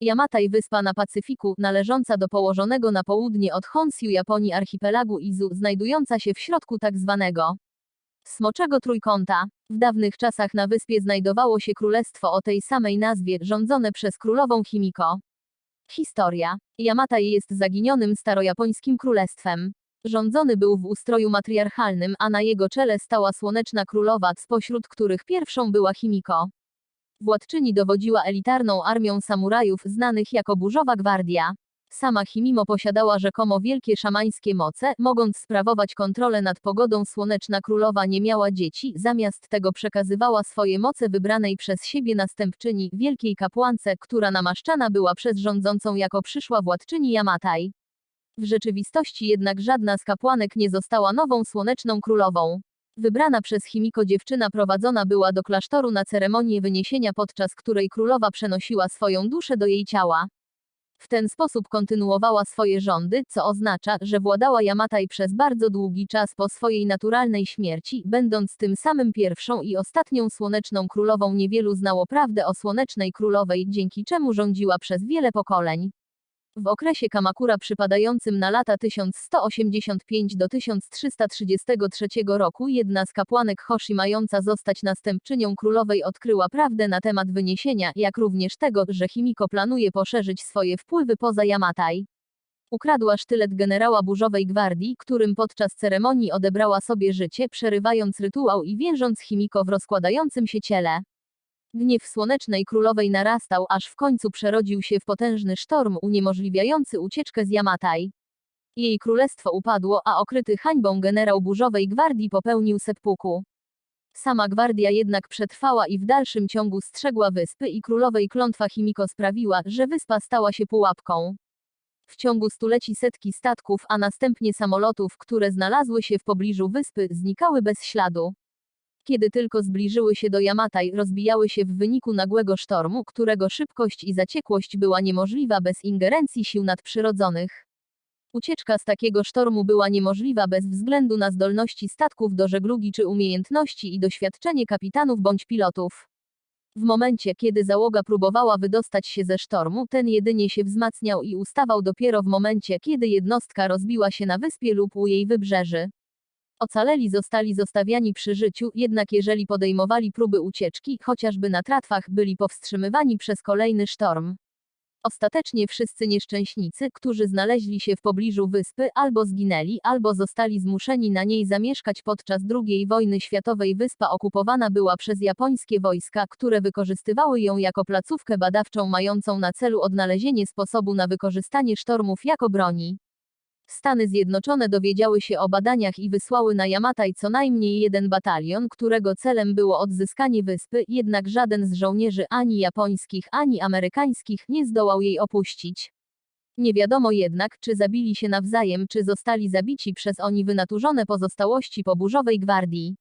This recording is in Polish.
Yamatai wyspa na Pacyfiku, należąca do położonego na południe od Honshu Japonii archipelagu Izu, znajdująca się w środku tak zwanego Smoczego Trójkąta. W dawnych czasach na wyspie znajdowało się królestwo o tej samej nazwie, rządzone przez królową Himiko. Historia. Yamatai jest zaginionym starojapońskim królestwem. Rządzony był w ustroju matriarchalnym, a na jego czele stała słoneczna królowa, spośród których pierwszą była Himiko. Władczyni dowodziła elitarną armią samurajów znanych jako Burzowa Gwardia. Sama Himimo posiadała rzekomo wielkie szamańskie moce, mogąc sprawować kontrolę nad pogodą słoneczna królowa nie miała dzieci, zamiast tego przekazywała swoje moce wybranej przez siebie następczyni, wielkiej kapłance, która namaszczana była przez rządzącą jako przyszła władczyni Yamatai. W rzeczywistości jednak żadna z kapłanek nie została nową słoneczną królową. Wybrana przez Chimiko dziewczyna prowadzona była do klasztoru na ceremonię wyniesienia podczas której królowa przenosiła swoją duszę do jej ciała. W ten sposób kontynuowała swoje rządy, co oznacza, że władała Yamatai przez bardzo długi czas po swojej naturalnej śmierci, będąc tym samym pierwszą i ostatnią słoneczną królową niewielu znało prawdę o słonecznej królowej, dzięki czemu rządziła przez wiele pokoleń. W okresie Kamakura przypadającym na lata 1185 do 1333 roku jedna z kapłanek Hoshi mająca zostać następczynią królowej odkryła prawdę na temat wyniesienia, jak również tego, że Himiko planuje poszerzyć swoje wpływy poza Yamatai. Ukradła sztylet generała Burzowej Gwardii, którym podczas ceremonii odebrała sobie życie, przerywając rytuał i więżąc Himiko w rozkładającym się ciele. Gniew słonecznej królowej narastał, aż w końcu przerodził się w potężny sztorm uniemożliwiający ucieczkę z Yamatai. Jej królestwo upadło, a okryty hańbą generał burzowej gwardii popełnił seppuku. Sama gwardia jednak przetrwała i w dalszym ciągu strzegła wyspy i królowej klątwa Himiko sprawiła, że wyspa stała się pułapką. W ciągu stuleci setki statków, a następnie samolotów, które znalazły się w pobliżu wyspy, znikały bez śladu. Kiedy tylko zbliżyły się do Yamatai, rozbijały się w wyniku nagłego sztormu, którego szybkość i zaciekłość była niemożliwa bez ingerencji sił nadprzyrodzonych. Ucieczka z takiego sztormu była niemożliwa bez względu na zdolności statków do żeglugi czy umiejętności i doświadczenie kapitanów bądź pilotów. W momencie, kiedy załoga próbowała wydostać się ze sztormu, ten jedynie się wzmacniał i ustawał dopiero w momencie, kiedy jednostka rozbiła się na wyspie lub u jej wybrzeży. Ocaleli zostali zostawiani przy życiu, jednak jeżeli podejmowali próby ucieczki, chociażby na tratwach, byli powstrzymywani przez kolejny sztorm. Ostatecznie wszyscy nieszczęśnicy, którzy znaleźli się w pobliżu wyspy, albo zginęli, albo zostali zmuszeni na niej zamieszkać podczas II wojny światowej. Wyspa okupowana była przez japońskie wojska, które wykorzystywały ją jako placówkę badawczą mającą na celu odnalezienie sposobu na wykorzystanie sztormów jako broni. Stany Zjednoczone dowiedziały się o badaniach i wysłały na Yamatai co najmniej jeden batalion, którego celem było odzyskanie wyspy, jednak żaden z żołnierzy ani japońskich, ani amerykańskich nie zdołał jej opuścić. Nie wiadomo jednak, czy zabili się nawzajem, czy zostali zabici przez oni wynaturzone pozostałości po burzowej gwardii.